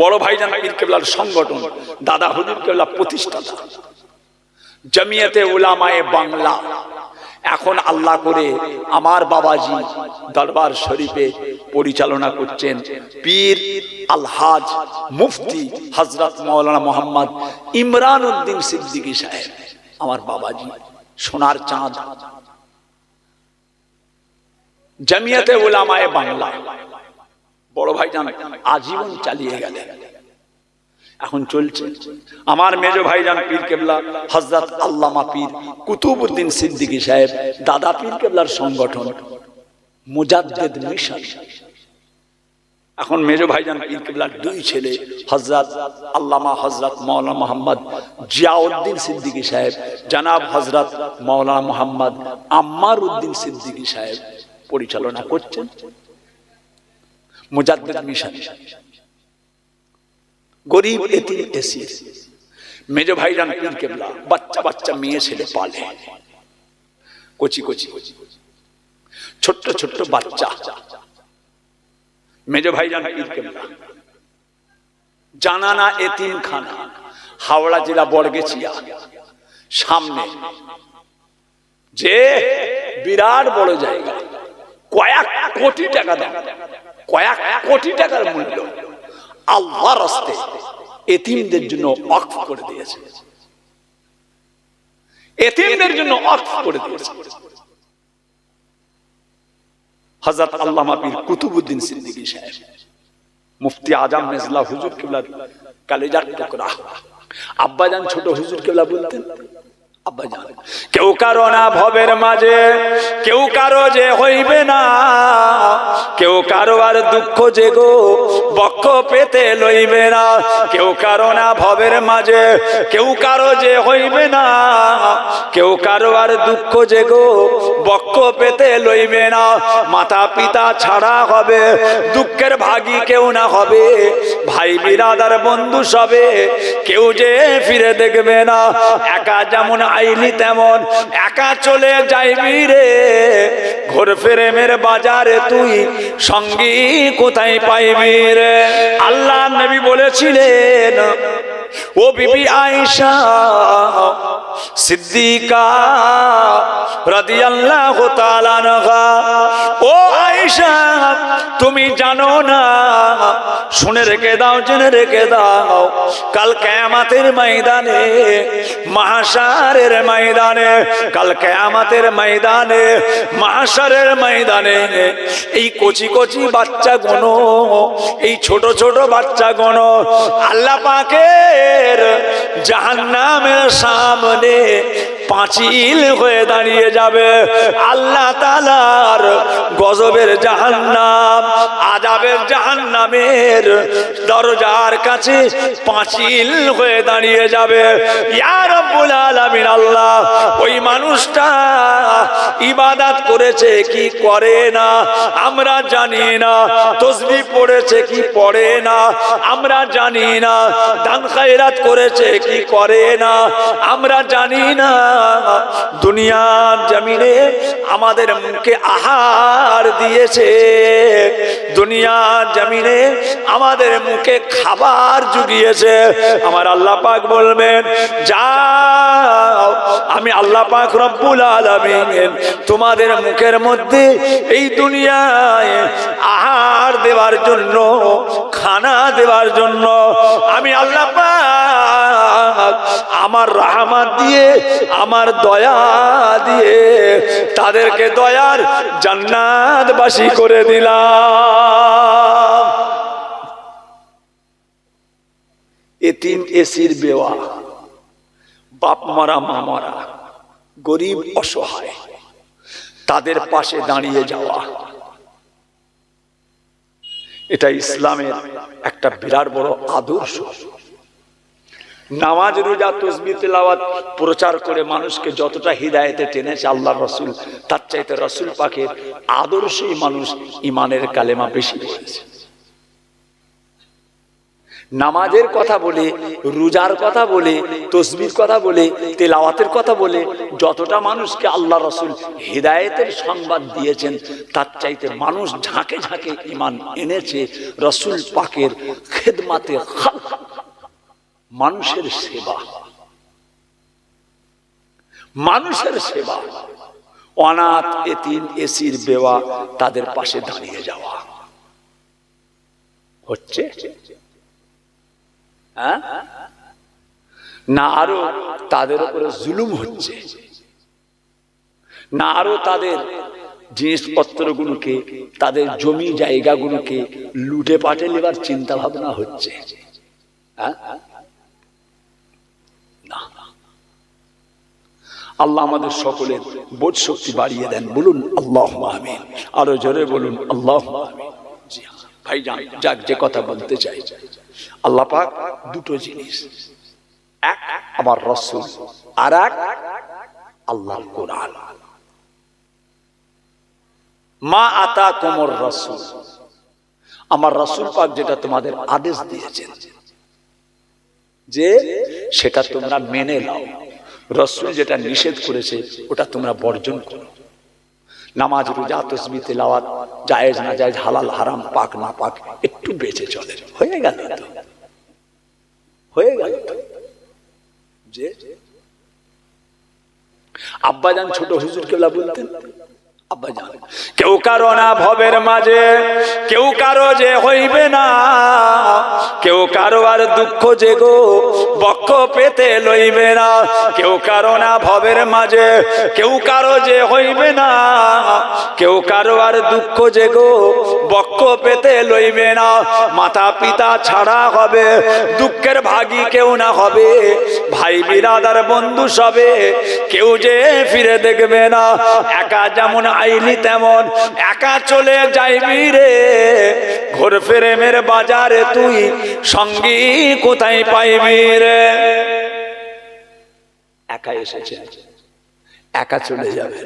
বড় কেবলার সংগঠন, দাদা হুজুর কেবলা প্রতিষ্ঠাতা। বাংলা। এখন আল্লাহ করে আমার বাবাজি দরবার শরীফে পরিচালনা করছেন পীর আলহাজ মুফতি হজরত মৌলানা মোহাম্মদ ইমরান উদ্দিন সিদ্দিকী সাহেব। আমার বাবাজি সোনার চাঁদ জমিয়তে উলামায়ে বাংলা। বড় ভাই জান আজীবন চালিয়ে গেলেন। এখন চলছে। আমার মেজ ভাইজান পীর কেবলা হজরত আল্লামা পীর কুতুবউদ্দিন সিদ্দিকী সাহেব দাদা পীর কেবলার সংগঠন মুজাদ্দেদ মিশন। এখন মেজ ভাইজান পীর কেবলার দুই ছেলে হজরত আল্লামা হজরত মৌলানা মোহাম্মদ জিয়াউদ্দিন সিদ্দিকী সাহেব জানাব হজরত মৌলানা মোহাম্মদ আম্মার উদ্দিন সিদ্দিকী সাহেব পরিচালনা করছেন মুজাদ্দেদ গরিব এতিম এসির মেজ পীর কেবলা, বাচ্চা বাচ্চা মেয়ে ছেলে পালে। কচি কচি ছোট্ট ছোট্ট বাচ্চা। মেজ পীর কেবলা। জানানা এতিম খানা হাওড়া জেলা বড়গেছিয়া সামনে। যে বিরাট বড় জায়গা। কয়েক কোটি টাকা দাম কয়েক কোটি টাকার মূল্য। আল্লাহ রাস্তে এতিমদের জন্য অক্ফ করে দিয়েছে। এতিমদের জন্য অক্ফ করে দিয়েছে। হযরত আল্লামা পীর কুতুবউদ্দিন সিদ্দিকী সাহেব, মুফতি আজম মেজলা হুজুর কিবলার কালেজার টুকরা। আব্বাজান ছোট হুজুর কিবলা বলতেন কেউ কারও না ভবের মাঝে কেউ কারও যে হইবে না। কেউ কারও আর দুঃখ যে গো বক্ষ পেতে লইবে না, কেউ কারও না ভবের মাঝে, কেউ কারও যে হইবে না, কেউ কারও আর দুঃখ যে গো বক্ষ পেতে লইবে না, মাতা পিতা ছাড়া হবে, দুঃখের ভাগী কেউ না হবে, ভাই বিরাদার বন্ধু সবে, কেউ যে ফিরে দেখবে না, একা যেমন আইলি তেমন, একা চলে যাইবি রে। ঘোর ফেরেমের বাজারে তুই সঙ্গী কোথায় পাইবি রে? আল্লাহ নবী বলেছিলেন, ও বিবি আয়েশা সিদ্দিকা রাদিয়াল্লাহু তাআলা ও আয়েশা তুমি জানো না। শুনে রেখে দাও, জেনে রেখে দাও। কাল কিয়ামতের ময়দানে, মাহশারের ময়দানে, কাল কিয়ামতের ময়দানে, মাহশারের ময়দানে এই কচি কচি বাচ্চা গনো এই ছোট ছোট বাচ্চা গনো আল্লাহ পাকের জাহান্নামের সামনে পাঁচিল হয়ে দাঁড়িয়ে যাবে। আল্লাহ তালার গজবের জাহান্নাম। আজাবের জাহান্নামের দরজার কাছে, পাঁচিল হয়ে দাঁড়িয়ে যাবে। ইয়া রব্বুল আলামিন আল্লাহ, ওই মানুষটা ইবাদত করেছে, কি করে না? আমরা জানি না। তসবি পড়েছে, কি পড়ে না? আমরা জানি না। দান খায়রাত করেছে, কি করে না? আমরা জানি না। দুনিয়ার জমিনে আমাদের মুখে আহার দিয়েছে। দুনিয়ার জমিনে আমাদের মুখে খাবার জুগিয়েছে। আমার আল্লাহ পাক বলবেন, যাও, আমি আল্লাহ পাক রব্বুল আলামিন তোমাদের মুখের মধ্যে এই দুনিয়ায় আহার দেওয়ার জন্য, খানা দেওয়ার জন্য, আমি আল্লাহ পাক আমার রাহমাত দিয়ে, আমার দয়া দিয়ে তাদেরকে দয়ার জান্নাতবাসী করে দিলাম। এতিম এসির বেওয়া, বাপ মারা, মা মারা, গরিব অসহায়, তাদের পাশে দাঁড়িয়ে যাওয়া। এটা ইসলামের একটা বিরাট বড় আদর্শ। নামাজ রোজা তসবি তেলাওয়াত প্রচার করে মানুষকে যতটা হৃদায়তে টেনেছে আল্লাহ রসুল তার চাইতে রসুল পাকের আদর্শই মানুষ ইমানের কালেমা বেশি করেছে নামাজের কথা বলে রোজার কথা বলে তসবির কথা বলে তেলাওয়াতের কথা বলে যতটা মানুষকে আল্লাহ রসুল হৃদায়তের সংবাদ দিয়েছেন তার চাইতে মানুষ ঝাঁকে ঝাঁকে ইমান এনেছে রসুল পাকের খেদমাতে খালক, মানুষের সেবা। মানুষের সেবা। অনাথ, এতিম, এসির বেওয়া তাদের পাশে দাঁড়িয়ে যাওয়া। হচ্ছে? হ্যাঁ? না আরও তাদের উপরে জুলুম হচ্ছে। না আরও তাদের জিনিসপত্রগুলোকে, তাদের জমি জায়গাগুলোকে লুটে পাটে নেবার চিন্তা ভাবনা হচ্ছে। হ্যাঁ? না আল্লাহ আমাদের সকলের বোধ শক্তি বাড়িয়ে দেন। বলুন আল্লাহ আমিন। আরও জোরে বলুন আল্লাহ ভাই যান যাক, যে কথা বলতে চাই। আল্লাহ পাক দুটো জিনিস। এক, আমার রসুল। আর এক, আল্লাহর কোরআন। মা আতা কোমর রসুল। আমার রসুল পাক যেটা তোমাদের আদেশ দিয়েছেন, যে সেটা তোমরা মেনে নাও। রসুল যেটা নিষেধ করেছে, ওটা তোমরা বর্জন করো। নামাজ, রোজা, তসবি, তেলাওয়াত, জায়েজ না জায়েজ হালাল, হারাম, পাক, না পাক, একটু বেঁচে চলে। হয়ে গেল তো। হয়ে গেল তো। যে আব্বাজান ছোট হুজুর কেবলা বলতেন কেউ কারও না ভবের মাঝে, কেউ কারও যে হইবে না। কেউ কারও আর দুঃখ যে গো বক্ষ পেতে লইবে না। কেউ কারও না ভবের মাঝে, কেউ কারও যে হইবে না। কেউ কারও আর দুঃখ যে গো বক্ষ পেতে লইবে না। মাতা পিতা ছাড়া হবে, দুঃখের ভাগী কেউ না হবে। ভাই বিরাদার বন্ধু সবে, কেউ যে ফিরে দেখবে না। একা যেমন আইলি তেমন। একা চলে যাইবি রে। ঘোর ফেরেমের বাজারে তুই সঙ্গী কোথায় পাইবি রে? একা এসেছে। একা চলে যাবে।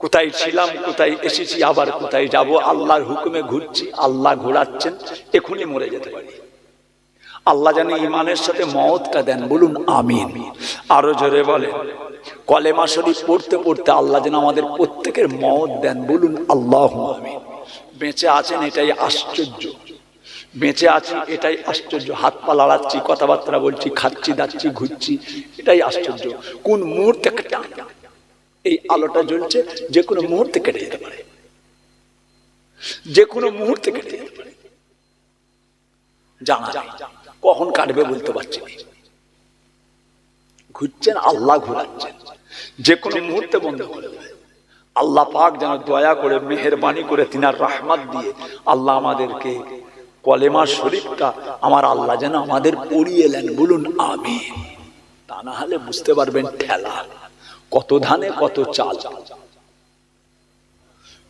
কোথায় ছিলাম, কোথায় এসেছি, আবার কোথায় যাব? আল্লাহর হুকুমে ঘুরছি, আল্লাহ ঘোরাচ্ছেন, এখনই মরে যেতে পারি। আল্লাহ যেন ইমানের সাথে মহৎটা দেন, বলুন আমিন। আরও জোরে বলেন কলেমা শরীফ পড়তে পড়তে আল্লাহ যেন আমাদের প্রত্যেকের মত দেন, বলুন আল্লাহ আমিন। বেঁচে আছেন এটাই আশ্চর্য। বেঁচে আছি এটাই আশ্চর্য। হাত পা লাড়াচ্ছি, কথাবার্তা বলছি, খাচ্ছি, দাচ্ছি, ঘুরছি, এটাই আশ্চর্য। কোন মুহূর্তে এই আলোটা জ্বলছে, যে কোনো মুহূর্তে কেটে যেতে পারে। যে কোনো মুহূর্তে কেটে জানা কখন কাটবে বলতে পারছি ঘুরছেন, আল্লাহ ঘুরাচ্ছেন। যে কোনো মুহূর্তে বন্ধ করে আল্লাহ পাক যেন দয়া করে, মেহরবানি করে তিনার রাহমাত দিয়ে আল্লাহ আমাদেরকে কলেমা শরীফটা আমার আল্লাহ যেন আমাদের পড়িয়ে এলেন বলুন আমি তা না হলে বুঝতে পারবেন, ঠেলা। কত ধানে কত চাল।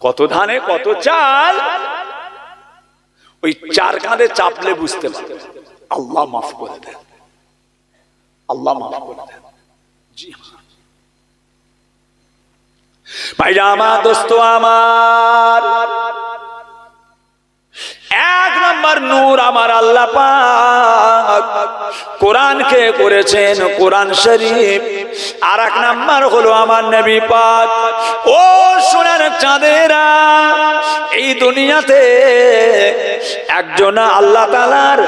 কত ধানে কত চাল ওই চার কাঁধে চাপলে বুঝতে পারবে আল্লাহ মাফ করে দেন। আল্লাহ মাফ করে দেন। হ্যাঁ। করেছেন, কোরআন শরীফ। আর এক নাম্বার হলো আমার নবী পাক। ও সোনার চাঁদেরা এই দুনিয়াতে একজন আল্লাহ তালার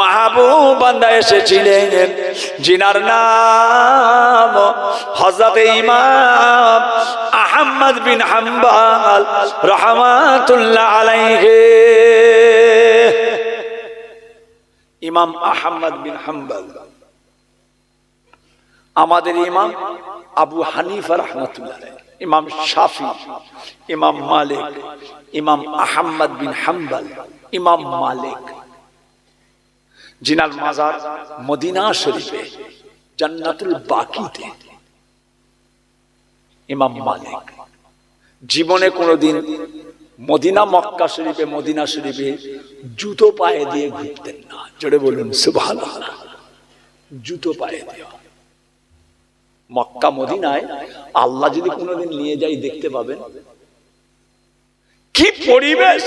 মাহবুব বান্দা এসেছিলেন, জিনার নাম হজরত ইমাম আহম্মদ বিন হাম্বাল রহমাতুল্লাহ আলাইহে। ইমাম আহমদ বিন হাম্বাল। আমাদের ইমাম আবু হানিফা রহমতুল্লাহ ইমাম শাফি, ইমাম মালিক, ইমাম আহমদ বিন হাম্বাল, ইমাম মালিক। জিনার মাজার মদিনা শরীফে, জান্নাতুল বাকিতে। ইমাম মালিক। জীবনে কোনোদিন মদিনা মক্কা শরীফে, মদিনা শরীফে জুতো পায়ে দিয়ে ঘুরতেন না। জোরে বলুন সুভান জুতো পায়ে দেওয়া মক্কা মদিনায় আল্লাহ যদি কোনোদিন নিয়ে যাই দেখতে পাবেন। কি পরিবেশ!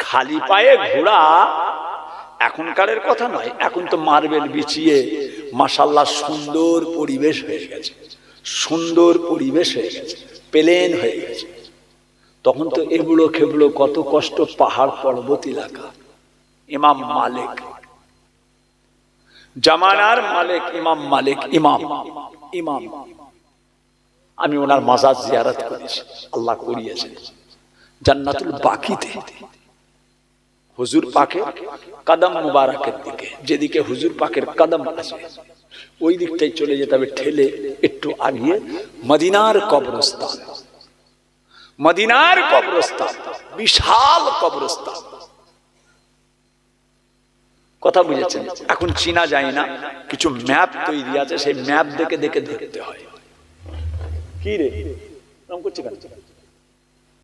খালি পায়ে ঘোড়া এখনকারের কথা নয়, এখন তো মার্বেল বিছিয়ে মাসাল্লাহ সুন্দর পরিবেশ হয়ে গেছে। সুন্দর পরিবেশ হয়ে গেছে, প্লেন হয়ে গেছে। তখন তো এগুলো খেবলো কত কষ্ট পাহাড় পর্বত এলাকা। ইমাম মালিক জামানার মালিক, ইমাম মালিক, ইমাম। ইমাম। আমি ওনার মাজার জিয়ারত করেছি। আল্লাহ করিয়েছেন। জান্নাতুল বাকিতে। হুজুর পাকে কদম মুবারকের দিকে। যেদিকে হুজুর পাকের কদম আছে, ওই দিকটাই চলে যেতে হবে ঠেলে একটু আগিয়ে মদিনার কবরস্থান। মদিনার কবরস্থান, বিশাল কবরস্থান। কথা বুঝেছেন? এখন চিনা যায় না, কিছু ম্যাপ তৈরি আছে, সেই ম্যাপ দেখে দেখে ধরতে হয়। কি রে? করছে